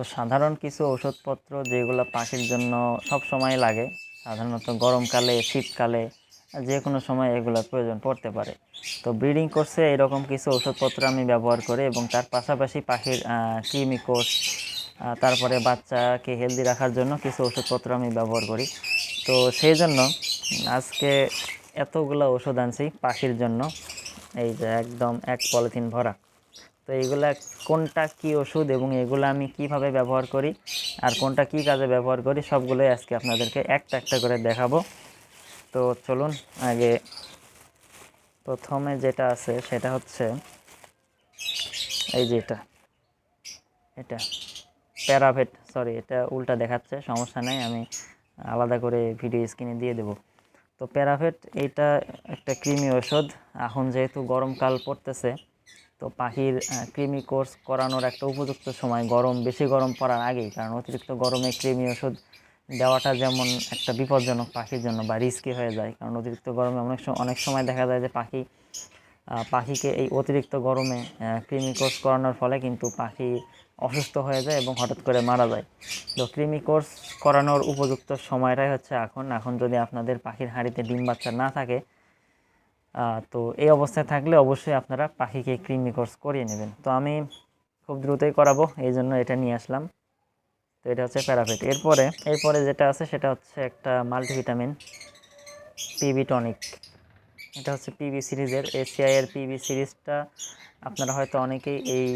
তো সাধারণ কিছু ওষুধপত্র যেগুলো পাখির জন্য সব সময় লাগে, সাধারণত গরমকালে, শীতকালে, যে কোনো সময় এগুলোর প্রয়োজন পড়তে পারে। তো ব্রিডিং কোর্সে এরকম কিছু ওষুধপত্র আমি ব্যবহার করি এবং তার পাশাপাশি পাখির কৃমি কোর্স তারপরে বাচ্চাকে হেলদি রাখার জন্য কিছু ওষুধপত্র আমি ব্যবহার করি। তো সেই জন্য আজকে এতগুলো ওষুধ আনছি পাখির জন্য। এই যে একদম এক পলিথিন ভরা। তো এইগুলা কোনটা কি ওষুধ এবং এগুলো আমি কীভাবে ব্যবহার করি আর কোনটা কি কাজে ব্যবহার করি সবগুলোই আজকে আপনাদেরকে একটা একটা করে দেখাবো। তো চলুন আগে প্রথমে যেটা আছে সেটা হচ্ছে এই যে এটা। এটা প্যারাভেট, সরি, এটা উল্টা দেখাচ্ছে, সমস্যা নেই, আমি আলাদা করে ভিডিও স্ক্রিনে দিয়ে দেব। তো প্যারাভেট এইটা একটা কৃমি ওষুধ, এখন যেহেতু গরমকাল পড়তেছে তো পাখির কৃমি কোর্স করানোর একটা উপযুক্ত সময় গরম, বেশি গরম পড়ার আগেই, কারণ অতিরিক্ত গরমে কৃমি ওষুধ দেওয়াটা যেমন একটা বিপজ্জনক পাখির জন্য বা রিস্কি হয়ে যায়। কারণ অতিরিক্ত গরমে অনেক সময় অনেক সময় দেখা যায় যে পাখি পাখিকে এই অতিরিক্ত গরমে কৃমি কোর্স করানোর ফলে কিন্তু পাখি অসুস্থ হয়ে যায় এবং হঠাৎ করে মারা যায়। তো কৃমি কোর্স করানোর উপযুক্ত সময়টাই হচ্ছে এখন। এখন যদি আপনাদের পাখির হাঁড়িতে ডিম বাচ্চা না থাকে তো এই অবস্থায় থাকলে অবশ্যই আপনারা পাখিকে কৃমি কোর্স করিয়ে নেবেন। তো আমি খুব দ্রুতই করাবো, এই জন্য এটা নিয়ে আসলাম। তো এটা হচ্ছে প্যারাফেট। এরপরে এরপরে যেটা আছে সেটা হচ্ছে একটা মাল্টিভিটামিন পিবি টনিক। এটা হচ্ছে পিবি সিরিজের। এসিআই এর পিবি সিরিজটা আপনারা হয়তো অনেকেই এই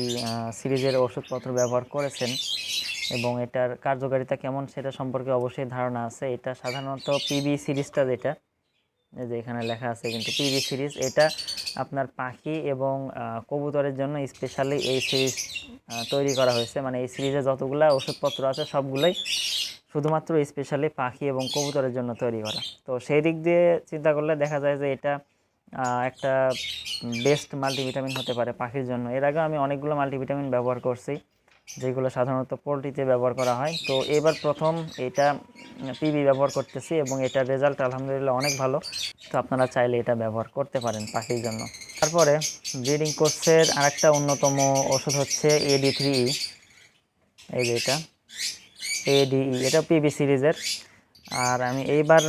সিরিজের ওষুধপত্র ব্যবহার করেছেন এবং এটার কার্যকারিতা কেমন সেটা সম্পর্কে অবশ্যই ধারণা আছে। এটা সাধারণত পিবি সিরিজটা যেটা যে এখানে লেখা আছে কিন্তু পিবি সিরিজ এটা আপনার পাখি এবং কবুতরের জন্য স্পেশালি এই সিরিজ তৈরি করা হয়েছে। মানে এই সিরিজে যতগুলা ওষুধপত্র আছে, সবগুলোই শুধুমাত্র স্পেশালি পাখি এবং কবুতরের জন্য তৈরি করা। তো সেই দিক দিয়ে চিন্তা করলে দেখা যায় যে এটা একটা বেস্ট মাল্টিভিটামিন হতে পারে পাখির জন্য। এর আগে আমি অনেকগুলো মাল্টিভিটামিন ব্যবহার করছি। যেগুলো সাধারণত পোলট্রিতে ব্যবহার করা হয়। তো এবার প্রথম এটা পিবি ব্যবহার করতেছি এবং এটার রেজাল্ট আলহামদুলিল্লাহ অনেক ভালো। তো আপনারা চাইলে এটা ব্যবহার করতে পারেন পাখির জন্য। তারপরে ব্রিডিং কোর্সের আরেকটা অন্যতম ওষুধ হচ্ছে এডি থ্রি এই যে এটা। এডিই এটা পিবি সিরিজের। আর আমি এইবার,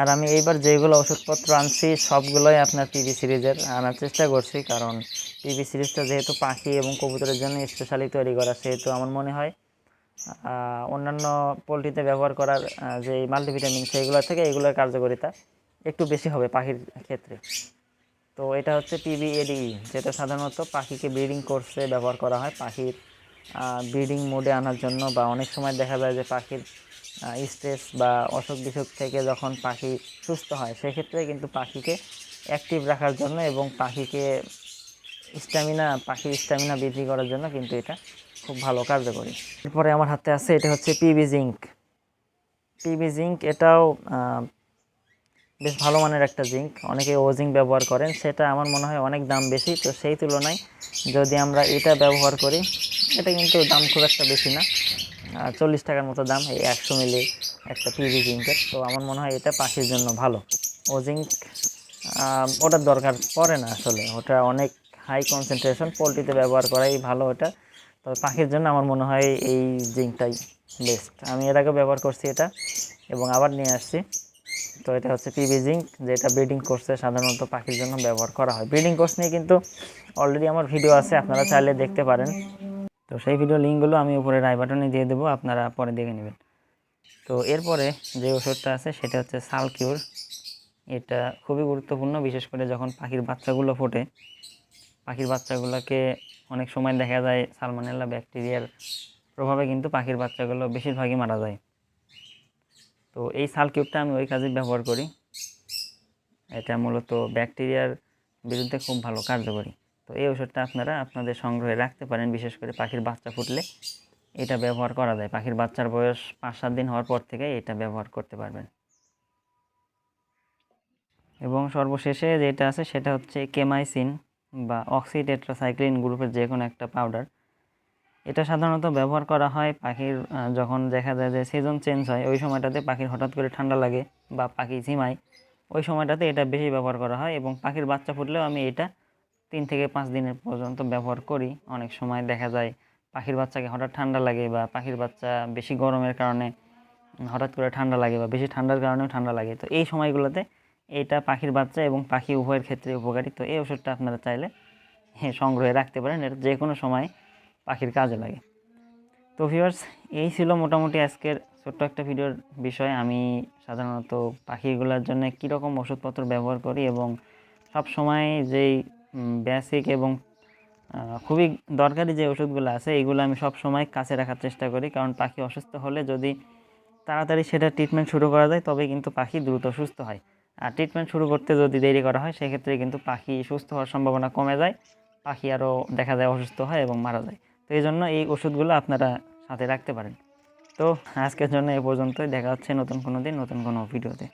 আর আমি এইবার যেগুলো ওষুধপত্র আনছি সবগুলোই আপনার পিবি সিরিজের। আনার চেষ্টা করছি কারণ পিবি সিরিজটা যেহেতু পাখি এবং কবুতরের জন্য স্পেশালি তৈরি করা, সেহেতু আমার মনে হয় অন্যান্য পোলট্রিতে ব্যবহার করার যে মাল্টিভিটামিন সেইগুলোর থেকে এগুলোর কার্যকারিতা একটু বেশি হবে পাখির ক্ষেত্রে। তো এটা হচ্ছে টিভি পিবিএডি যেটা সাধারণত পাখিকে ব্রিডিং কোর্সে ব্যবহার করা হয়। পাখির ব্রিডিং মোডে আনার জন্য বা অনেক সময় দেখা যায় যে পাখির স্ট্রেস বা অসুখ বিসুখ থেকে যখন পাখি সুস্থ হয়, সেক্ষেত্রে কিন্তু পাখিকে অ্যাক্টিভ রাখার জন্য এবং পাখিকে স্ট্যামিনা পাখির স্ট্যামিনা বৃদ্ধি করার জন্য কিন্তু এটা খুব ভালো কার্যকরী। এরপরে আমার হাতে আছে, এটা হচ্ছে পিবি জিঙ্ক পিবি জিঙ্ক এটাও বেশ ভালো মানের একটা জিঙ্ক অনেকে ও জিঙ্ক ব্যবহার করেন, সেটা আমার মনে হয় অনেক দাম বেশি, তো সেই তুলনায় যদি আমরা এটা ব্যবহার করি, এটা কিন্তু দাম খুব একটা বেশি না। চল্লিশ টাকার মতো দাম, এই একশো মিলি একটা পিবি জিঙ্কের তো আমার মনে হয় এটা পাখির জন্য ভালো। ও জিঙ্ক ওটার দরকার পড়ে না আসলে, ওটা অনেক হাই কনসেন্ট্রেশন পোলট্রিতে ব্যবহার করাই ভালো ওটা। তবে পাখির জন্য আমার মনে হয় এই জিঙ্কটাই বেস্ট আমি এর আগে ব্যবহার করছি এটা এবং আবার নিয়ে আসছি। তো এটা হচ্ছে পিবি জিঙ্ক, যেটা ব্রিডিং কোর্সে সাধারণত পাখির জন্য ব্যবহার করা হয়। ব্রিডিং কোর্স নিয়ে কিন্তু অলরেডি আমার ভিডিও আছে, আপনারা চাইলে দেখতে পারেন। তো সেই ভিডিও লিঙ্কগুলো আমি উপরে রাই বাটনে দিয়ে দেবো, আপনারা পরে দেখে নেবেন। তো এরপরে যে ওষুধটা আছে, সেটা হচ্ছে সালকিউর। এটা খুবই গুরুত্বপূর্ণ, বিশেষ করে যখন পাখির বাচ্চাগুলো ফোটে পাখির বাচ্চাগুলোকে অনেক সময় দেখা যায় সালমানেল্লা ব্যাকটেরিয়ার প্রভাবে কিন্তু পাখির বাচ্চাগুলো বেশিরভাগই মারা যায়। তো এই সালকিউরটা আমি ওই কাজে ব্যবহার করি। এটা মূলত ব্যাকটেরিয়ার বিরুদ্ধে খুব ভালো কার্যকরী। তো এই ওষুধটা আপনারা আপনাদের সংগ্রহে রাখতে পারেন, বিশেষ করে পাখির বাচ্চা ফুটলে। এটা ব্যবহার করা যায়। পাখির বাচ্চার বয়স পাঁচ সাত দিন হওয়ার পর থেকে এটা ব্যবহার করতে পারবেন। এবং সর্বশেষে যেটা আছে সেটা হচ্ছে কেমাইসিন বা অক্সিটেট্রাসাইক্লিন গ্রুপের যে কোনো একটা পাউডার এটা সাধারণত ব্যবহার করা হয় পাখির যখন দেখা যায় যে সিজন চেঞ্জ হয়, ওই সময়টাতে পাখির হঠাৎ করে ঠান্ডা লাগে বা পাখি ঝিমায়, ওই সময়টাতে এটা বেশি ব্যবহার করা হয় এবং পাখির বাচ্চা ফুটলেও আমি এটা তিন থেকে পাঁচ দিনের পর্যন্ত ব্যবহার করি। অনেক সময় দেখা যায় পাখির বাচ্চাকে হঠাৎ ঠান্ডা লাগে বা পাখির বাচ্চা বেশি গরমের কারণে, হঠাৎ করে ঠান্ডা লাগে বা বেশি ঠান্ডার কারণেও ঠান্ডা লাগে। তো এই সময়গুলোতে এটা পাখির বাচ্চা এবং পাখি উভয়ের ক্ষেত্রে উপকারী। তো এই ওষুধটা আপনারা চাইলে হ্যাঁ সংগ্রহে রাখতে পারেন। এটা যে কোনো সময় পাখির কাজে লাগে। তো ভিউয়ার্স এই ছিল মোটামুটি আজকের ছোট্ট একটা ভিডিওর বিষয়। আমি সাধারণত পাখিগুলোর জন্য কীরকম ওষুধপত্র ব্যবহার করি এবং সব সময় যেই বেসিক এবং খুবই দরকারি যে ওষুধগুলো আছে এইগুলো আমি সব সময় কাছে রাখার চেষ্টা করি। কারণ পাখি অসুস্থ হলে যদি তাড়াতাড়ি সেটা ট্রিটমেন্ট শুরু করা যায় তবে কিন্তু পাখি দ্রুত সুস্থ হয়। আর ট্রিটমেন্ট শুরু করতে যদি দেরি করা হয়, সেক্ষেত্রে কিন্তু পাখি সুস্থ হওয়ার সম্ভাবনা কমে যায়, পাখি আরও দেখা যায় অসুস্থ হয় এবং মারা যায়। তো এই জন্য এই ওষুধগুলো আপনারা সাথে রাখতে পারেন। তো আজকের জন্য এ পর্যন্তই, দেখা হচ্ছে নতুন কোনো দিন, নতুন কোনো ভিডিওতে।